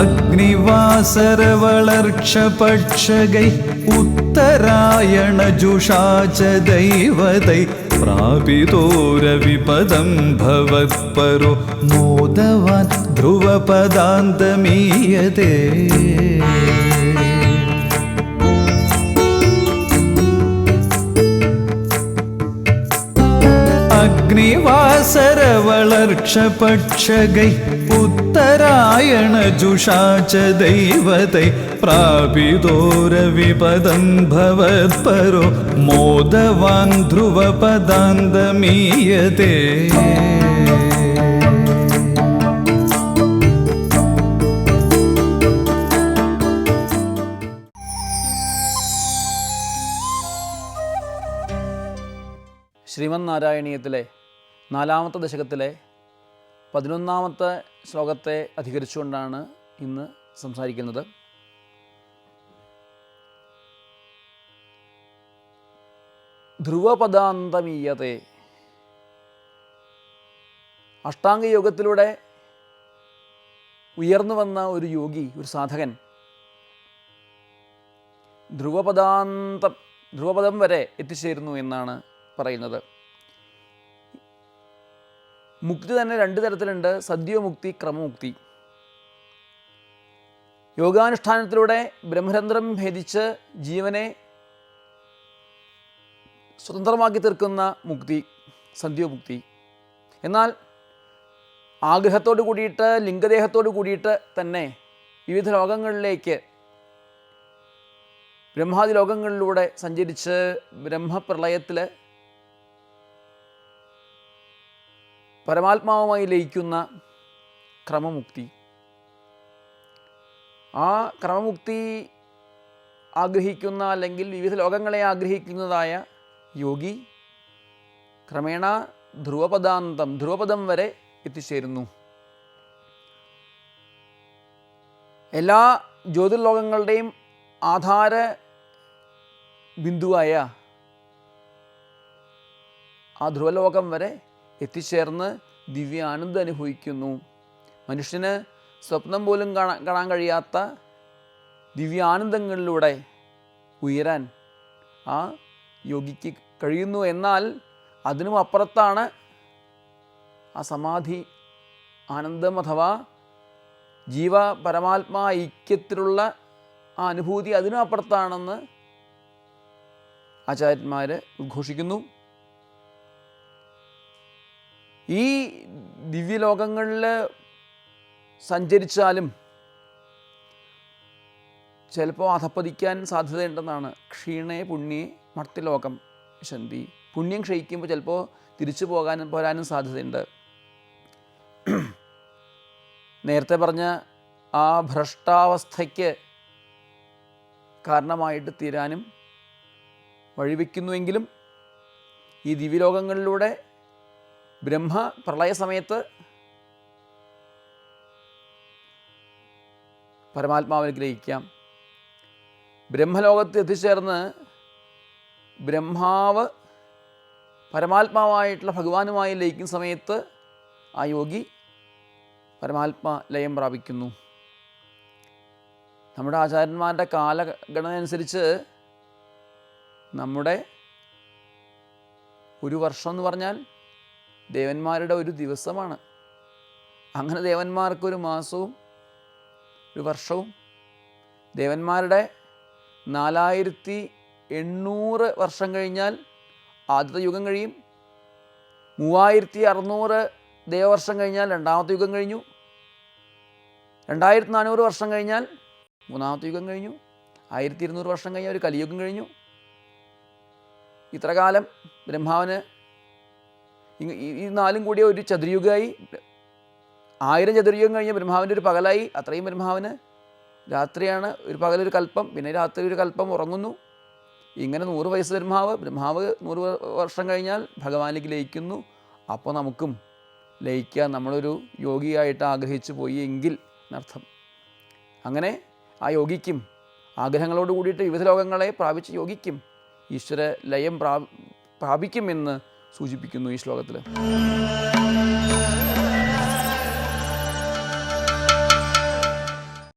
അഗ്നിവാസരവളർക്ഷപക്ഷകൈ ഉത്തരായണജുഷാച ദൈവതൈ പ്രാപിതോരവിപദം ഭവത്പരോ മോദവാൻ ധ്രുവപദാന്തമീയതേ ഉത്തരായണ ഉത്തരായണജുഷാച ദൈവതൈ പ്രാപിതോരവിപദം ഭവത്പരോ മോദവാൻ ധ്രുവപദാന്തമീയതേ. ശ്രീമൻ നാരായണീയത്തിലെ നാലാമത്തെ ദശകത്തിലെ പതിനൊന്നാമത്തെ ശ്ലോകത്തെ അധികരിച്ചുകൊണ്ടാണ് ഇന്ന് സംസാരിക്കുന്നത്. ധ്രുവപദാന്തമീയത. അഷ്ടാംഗ യോഗത്തിലൂടെ ഉയർന്നു വന്ന ഒരു യോഗി ഒരു സാധകൻ ധ്രുവപദാന്തം ധ്രുവപദം വരെ എത്തിച്ചേരുന്നു എന്നാണ് പറയുന്നത്. മുക്തി തന്നെ രണ്ട് തരത്തിലുണ്ട്. സദ്യോമുക്തി ക്രമമുക്തി. യോഗാനുഷ്ഠാനത്തിലൂടെ ബ്രഹ്മരന്ധ്രം ഭേദിച്ച് ജീവനെ സ്വതന്ത്രമാക്കി തീർക്കുന്ന മുക്തി സന്ധ്യോമുക്തി എന്നാൽ ആഗ്രഹത്തോട് കൂടിയിട്ട് ലിംഗദേഹത്തോട് കൂടിയിട്ട് തന്നെ വിവിധ ലോകങ്ങളിലേക്ക് ബ്രഹ്മാദി ലോകങ്ങളിലൂടെ സഞ്ചരിച്ച് ബ്രഹ്മപ്രളയത്തിൽ പരമാത്മാവുമായി ലയിക്കുന്ന ക്രമമുക്തി. ആ ക്രമമുക്തി ആഗ്രഹിക്കുന്ന അല്ലെങ്കിൽ വിവിധ ലോകങ്ങളെ ആഗ്രഹിക്കുന്നതായ യോഗി ക്രമേണ ധ്രുവപദാന്തം ധ്രുവപദം വരെ എത്തിച്ചേരുന്നു. എല്ലാ ജ്യോതിർലോകങ്ങളുടെയും ആധാര ബിന്ദുവായ ആ ധ്രുവലോകം വരെ എത്തിച്ചേർന്ന് ദിവ്യ ആനന്ദം അനുഭവിക്കുന്നു. മനുഷ്യന് സ്വപ്നം പോലും കാണാൻ കാണാൻ കഴിയാത്ത ദിവ്യാനന്ദങ്ങളിലൂടെ ഉയരാൻ ആ യോഗിക്ക് കഴിയുന്നു. എന്നാൽ അതിനും അപ്പുറത്താണ് ആ സമാധി ആനന്ദം അഥവാ ജീവ പരമാത്മാ ഐക്യത്തിലുള്ള ആ അനുഭൂതി അതിനും അപ്പുറത്താണെന്ന് ആചാര്യന്മാർ ഉദ്ഘോഷിക്കുന്നു. ഈ ദിവ്യലോകങ്ങളിൽ സഞ്ചരിച്ചാലും ചിലപ്പോൾ അധപ്പതിക്കാൻ സാധ്യതയുണ്ടെന്നാണ്. ക്ഷീണേ പുണ്യേ മർത്യലോകം ശന്തി പുണ്യം ക്ഷയിക്കുമ്പോൾ ചിലപ്പോൾ തിരിച്ചു പോകാനും പോരാനും സാധ്യതയുണ്ട്. നേരത്തെ പറഞ്ഞ ആ ഭ്രഷ്ടാവസ്ഥയ്ക്ക് കാരണമായിട്ട് തീരാനും വഴിവെക്കുന്നുവെങ്കിലും ഈ ദിവ്യലോകങ്ങളിലൂടെ ബ്രഹ്മ പ്രളയ സമയത്ത് പരമാത്മാവിനെ ഗ്രഹിക്കാം ബ്രഹ്മലോകത്ത് എത്തിച്ചേർന്ന് ബ്രഹ്മാവ് പരമാത്മാവായിട്ടുള്ള ഭഗവാനുമായി ലയിക്കുന്ന സമയത്ത് ആ യോഗി പരമാത്മാ ലയം പ്രാപിക്കുന്നു. നമ്മുടെ ആചാര്യന്മാരുടെ കാലഗണന അനുസരിച്ച് നമ്മുടെ ഒരു വർഷം എന്ന് പറഞ്ഞാൽ ദേവന്മാരുടെ ഒരു ദിവസമാണ്. അങ്ങനെ ദേവന്മാർക്കൊരു മാസവും ഒരു വർഷവും ദേവന്മാരുടെ നാലായിരത്തി എണ്ണൂറ് വർഷം കഴിഞ്ഞാൽ ആദ്യത്തെ യുഗം കഴിയും. മൂവായിരത്തി അറുന്നൂറ് ദേവവർഷം കഴിഞ്ഞാൽ രണ്ടാമത്തെ യുഗം കഴിഞ്ഞു. രണ്ടായിരത്തി നാനൂറ് വർഷം കഴിഞ്ഞാൽ മൂന്നാമത്തെ യുഗം കഴിഞ്ഞു. ആയിരത്തി ഇരുന്നൂറ് വർഷം കഴിഞ്ഞാൽ ഒരു കലിയുഗം കഴിഞ്ഞു. ഇത്രകാലം ബ്രഹ്മാവിന് ഈ- നാലും കൂടിയ ഒരു ചതുരയുഗമായി ആയിരം ചതുരയുഗം കഴിഞ്ഞ ബ്രഹ്മാവിന്റെ ഒരു പകലായി. അത്രയും ബ്രഹ്മാവിന് രാത്രിയാണ് ഒരു പകലൊരു കൽപ്പം പിന്നെ രാത്രി ഒരു കൽപ്പം ഉറങ്ങുന്നു. ഇങ്ങനെ നൂറ് വയസ്സ് ബ്രഹ്മാവ് ബ്രഹ്മാവ് നൂറ് വർഷം കഴിഞ്ഞാൽ ഭഗവാനിലേക്ക് ലയിക്കുന്നു. അപ്പോൾ നമുക്കും ലയിക്കാൻ നമ്മളൊരു യോഗിയായിട്ട് ആഗ്രഹിച്ചു പോയി എങ്കിൽ എന്നർത്ഥം. അങ്ങനെ ആ യോഗിക്കും ആഗ്രഹങ്ങളോട് കൂടിയിട്ട് വിവിധ ലോകങ്ങളെ പ്രാപിച്ച് യോഗിക്കും. ഈശ്വര ലയം പ്രാ പ്രാപിക്കുമെന്ന് സൂചിപ്പിക്കുന്നു ഈ ശ്ലോകത്തിൽ